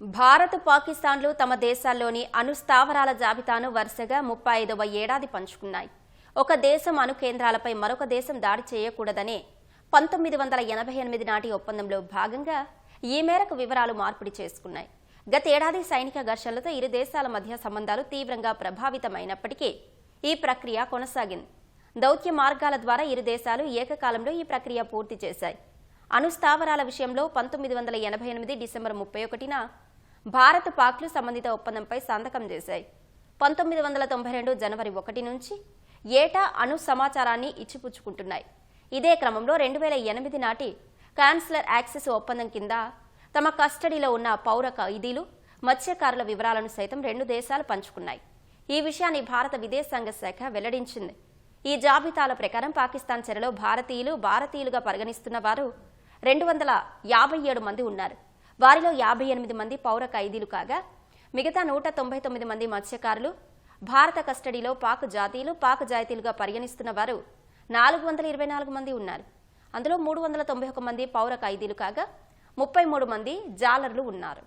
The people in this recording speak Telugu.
భారత్ పాకిస్తాన్లు తమ దేశాల్లోని అణు స్థావరాల జాబితాను వరుసగా ముప్పై ఐదవ ఏడాది పంచుకున్నాయి. ఒక దేశం అణు కేంద్రాలపై మరొక దేశం దాడి చేయకూడదనే పంతొమ్మిది వందల ఎనభై ఎనిమిది నాటి ఒప్పందంలో భాగంగా ఈ మేరకు వివరాలు మార్పిడి చేసుకున్నాయి. గతేడాది సైనిక ఘర్షణలతో ఇరు దేశాల మధ్య సంబంధాలు తీవ్రంగా ప్రభావితమైనప్పటికీ ఈ ప్రక్రియ కొనసాగింది. దౌత్య మార్గాల ద్వారా ఇరు దేశాలు ఏకకాలంలో ఈ ప్రక్రియ పూర్తి చేశాయి. అణు స్థావరాల విషయంలో పంతొమ్మిది వందల ఎనభై ఎనిమిది డిసెంబర్ ముప్పై ఒకటిన భారత్ పాక్లు సంబంధిత ఒప్పందంపై సంతకం చేశాయి. పంతొమ్మిది వందల తొంభై రెండు జనవరి ఒకటి నుంచి ఏటా అణు సమాచారాన్ని ఇచ్చిపుచ్చుకుంటున్నాయి. ఇదే క్రమంలో రెండు వేల ఎనిమిది నాటి కాన్సులర్ యాక్సెస్ ఒప్పందం కింద తమ కస్టడీలో ఉన్న పౌర ఖైదీలు మత్స్యకారుల వివరాలను సైతం రెండు దేశాలు పంచుకున్నాయి. ఈ విషయాన్ని భారత విదేశాంగ శాఖ వెల్లడించింది. ఈ జాబితాల ప్రకారం పాకిస్తాన్ చెరలో భారతీయులు భారతీయులుగా పరిగణిస్తున్న వారు రెండు వందల యాభై ఏడు మంది ఉన్నారు. వారిలో యాభై ఎనిమిది మంది పౌర ఖైదీలు కాగా మిగతా నూట తొంభై తొమ్మిది మంది మత్స్యకారులు భారత కస్టడీలో పాక్ జాతీయులు పాక్ జాతీయులుగా పరిగణిస్తున్న వారు నాలుగు వందల ఇరవై నాలుగు మంది ఉన్నారు. అందులో మూడు వందల తొంభై ఒక మంది పౌర ఖైదీలు కాగా ముప్పై మూడు మంది జాలర్లు ఉన్నారు.